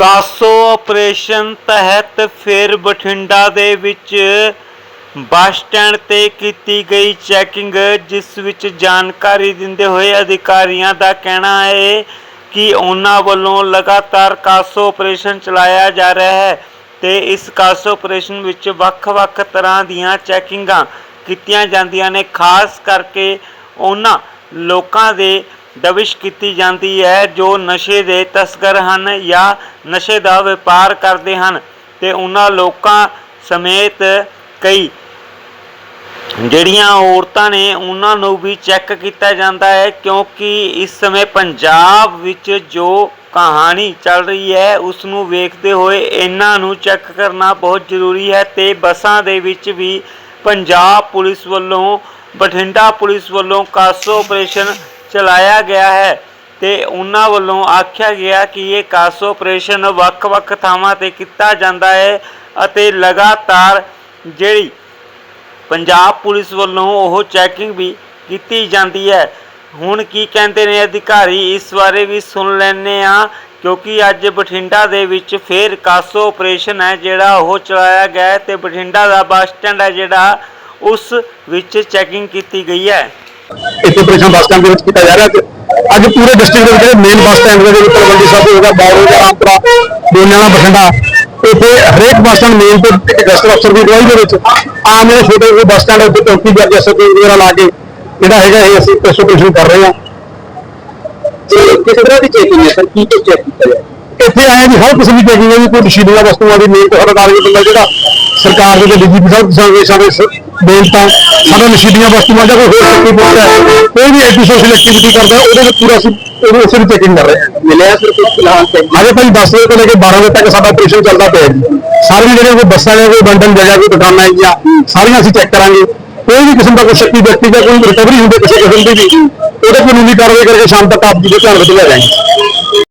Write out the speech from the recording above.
CASO operation ਤਹਿਤ ਫਿਰ ਬਠਿੰਡਾ ਦੇ ਵਿੱਚ ਬੱਸ ਸਟੈਂਡ ਤੇ ਕੀਤੀ ਗਈ ਚੈਕਿੰਗ, ਜਿਸ ਵਿੱਚ ਜਾਣਕਾਰੀ ਦਿੰਦੇ ਹੋਏ ਅਧਿਕਾਰੀਆਂ ਦਾ ਕਹਿਣਾ ਹੈ ਕਿ ਉਹਨਾਂ ਵੱਲੋਂ ਲਗਾਤਾਰ ਕਾਸੋ ਆਪਰੇਸ਼ਨ ਚਲਾਇਆ ਜਾ ਰਿਹਾ ਹੈ ਤੇ ਇਸ ਕਾਸੋ ਆਪਰੇਸ਼ਨ ਵਿੱਚ ਵੱਖ-ਵੱਖ ਤਰ੍ਹਾਂ ਦੀਆਂ ਚੈਕਿੰਗਾਂ ਕੀਤੀਆਂ ਜਾਂਦੀਆਂ ਨੇ, ਖਾਸ ਕਰਕੇ ਉਹਨਾਂ ਲੋਕਾਂ ਦੇ ਦਬਿਸ਼ ਕੀਤੀ ਜਾਂਦੀ ਹੈ, ਜੋ ਨਸ਼ੇ ਦੇ ਤਸਕਰ ਹਨ ਜਾਂ ਨਸ਼ੇ ਦਾ ਵਪਾਰ ਕਰਦੇ ਹਨ ਤੇ ਉਹਨਾਂ ਲੋਕਾਂ ਸਮੇਤ ਕਈ। ਜਿਹੜੀਆਂ ਔਰਤਾਂ ਨੇ ਉਹਨਾਂ ਨੂੰ ਵੀ ਚੈੱਕ ਕੀਤਾ ਜਾਂਦਾ ਹੈ, ਕਿਉਂਕਿ ਇਸ ਸਮੇਂ ਪੰਜਾਬ ਵਿੱਚ ਜੋ ਕਹਾਣੀ ਚੱਲ ਰਹੀ ਹੈ ਉਸ ਨੂੰ ਵੇਖਦੇ ਹੋਏ ਇਹਨਾਂ ਨੂੰ ਚੈੱਕ ਕਰਨਾ ਬਹੁਤ ਜ਼ਰੂਰੀ ਹੈ ਤੇ ਬੱਸਾਂ ਦੇ ਵਿੱਚ ਵੀ ਪੰਜਾਬ ਪੁਲਿਸ ਵੱਲੋਂ, ਬਠਿੰਡਾ ਪੁਲਿਸ ਵੱਲੋਂ ਕਾਸੋ ਆਪਰੇਸ਼ਨ ਚਲਾਇਆ ਗਿਆ ਹੈ ਤੇ ਉਹਨਾਂ ਵੱਲੋਂ ਆਖਿਆ ਗਿਆ ਕਿ ਇਹ ਕਾਸੋ ਆਪਰੇਸ਼ਨ ਵੱਖ-ਵੱਖ ਥਾਵਾਂ ਤੇ ਕੀਤਾ ਜਾਂਦਾ ਹੈ ਅਤੇ ਲਗਾਤਾਰ ਜਿਹੜੀ ਪੰਜਾਬ ਪੁਲਿਸ ਵੱਲੋਂ ਉਹ ਚੈਕਿੰਗ ਵੀ ਕੀਤੀ ਜਾਂਦੀ ਹੈ। ਹੁਣ ਕੀ ਕਹਿੰਦੇ ਨੇ ਅਧਿਕਾਰੀ? ਇਸ ਬਾਰੇ ਵੀ ਸੁਣ ਲੈਣੇ ਆ ਕਿਉਂਕਿ ਅੱਜ ਬਠਿੰਡਾ ਦੇ ਵਿੱਚ ਫੇਰ ਕਾਸੋ ਆਪਰੇਸ਼ਨ ਹੈ ਜਿਹੜਾ ਉਹ ਚਲਾਇਆ ਗਿਆ ਹੈ ਤੇ ਬਠਿੰਡਾ ਦਾ ਬੱਸ ਸਟੈਂਡ ਹੈ ਜਿਹੜਾ ਉਸ ਵਿੱਚ ਚੈਕਿੰਗ ਕੀਤੀ ਗਈ ਹੈ। ਇੱਥੇ ਆਪਰੇਸ਼ਨ ਬੱਸ ਸਟੈਂਡ ਦੇ ਵਿੱਚ ਕੀਤਾ ਜਾ ਰਿਹਾ ਤੇ ਅੱਜ ਪੂਰੇ ਡਿਸਟ੍ਰਿਕਟ ਦੇ ਵਿੱਚ ਜਿਹੜੇ ਮੇਨ ਬੱਸ ਸਟੈਂਡ ਦੇ ਵਿੱਚ ਤਲਵੰਡੀ ਸਾਹਿਬ ਹੋਗਾ ਬਾਰੋ ਦਾ ਰਾਮਪੁਰਾ ਦੋਨਿਆਣਾ ਬਠਿੰਡਾ ਇੱਥੇ ਹਰੇਕ ਬੱਸ ਸਟੈਂਡ ਮੇਨ ਤੇ ਇੱਕ ਗਸਤ ਅਫਸਰ ਦੀ ਅਗਵਾਈ ਦੇ ਵਿੱਚ ਆਮ ਜਿਹੜੇ ਛੋਟੇ ਜਿਹੇ ਬੱਸ ਸਟੈਂਡ ਉੱਤੇ ਚੌਕੀ ਜਾਂ ਐਸਓਪੀ ਵਗੈਰਾ ਲਾ ਕੇ ਜਿਹੜਾ ਹੈਗਾ ਇਹ ਅਸੀਂ ਆਪਰੇਸ਼ਨ ਕਰ ਰਹੇ ਹਾਂ। ਤੇ ਕਿਸ ਤਰ੍ਹਾਂ ਦੀ ਚੈਕਿੰਗ ਹੈ ਸਰ? ਕੀ ਕੀ ਚੈੱਕ ਕੀਤਾ ਜਾਏ ਇੱਥੇ ਆਏ ਵੀ ਹਰ ਕਿਸੇ ਦੀ ਚੈਕਿੰਗ ਹੈ ਕੋਈ ਨਸ਼ੀਲੀਆਂ ਵਸਤੂਆਂ ਦੀ ਮੇਨ ਤੁਹਾਡਾ ਟਾਰਗੇਟ ਹੁੰਦਾ ਜਿਹੜਾ ਸਰਕਾਰ ਦੇ ਡੀਜੀਪੀ ਸਾਹਿਬ ਸੰਦੇਸ਼ਾਂ ਦੇ ਸ- ਦੇਣ ਤਾਂ ਸਾਡਾ ਨਸ਼ੀਲੀਆਂ ਵਸਤੂਆਂ ਜਾਂ ਕੋਈ ਹੋਰ ਸ਼ਕਤੀ ਹੈ? ਕੋਈ ਵੀ ਐਂਟੀ ਸੋਸ਼ਲ ਐਕਟੀਵਿਟੀ ਕਰਦਾ ਉਹਦੇ ਵਿੱਚ ਪੂਰਾ ਅਸੀਂ ਉਹਨੂੰ ਉਸੇ ਦੀ ਚੈਕਿੰਗ ਕਰ ਰਹੇ ਹਾਂ। ਮਿਲਿਆ ਸਰ ਕੁਝ ਫਿਲਹਾਲ ਤੇ? ਅਜੇ ਭਾਈ 10 ਵਜੇ ਤੋਂ ਲੈ ਕੇ 12 ਵਜੇ ਤੱਕ ਸਾਡਾ ਆਪਰੇਸ਼ਨ ਚੱਲਦਾ ਪਿਆ ਜੀ। ਸਾਰੀਆਂ ਜਿਹੜੀਆਂ ਕੋਈ ਬੱਸਾਂ ਨੇ ਕੋਈ ਬੰਡਲ ਜਗ੍ਹਾ ਕੋਈ ਦੁਕਾਨਾਂ ਹੈਗੀਆਂ ਸਾਰੀਆਂ ਅਸੀਂ ਚੈੱਕ ਕਰਾਂਗੇ। ਕੋਈ ਵੀ ਕਿਸਮ ਦਾ ਕੋਈ ਸ਼ੱਕੀ ਵਿਅਕਤੀ ਜਾਂ ਕੋਈ ਰਿਕਵਰੀ ਹੁੰਦੀ ਕਿਸੇ ਕਿਸਮ ਦੀ ਵੀ ਉਹਦੇ ਕਾਨੂੰਨੀ ਕਾਰਵਾਈ ਕਰਕੇ ਸ਼ਾਮ ਤੱਕ ਆਪ ਜੀ ਦੇ ਧਿਆਨ ਵਿੱਚ ਲੈ ਜਾਏਂਗੇ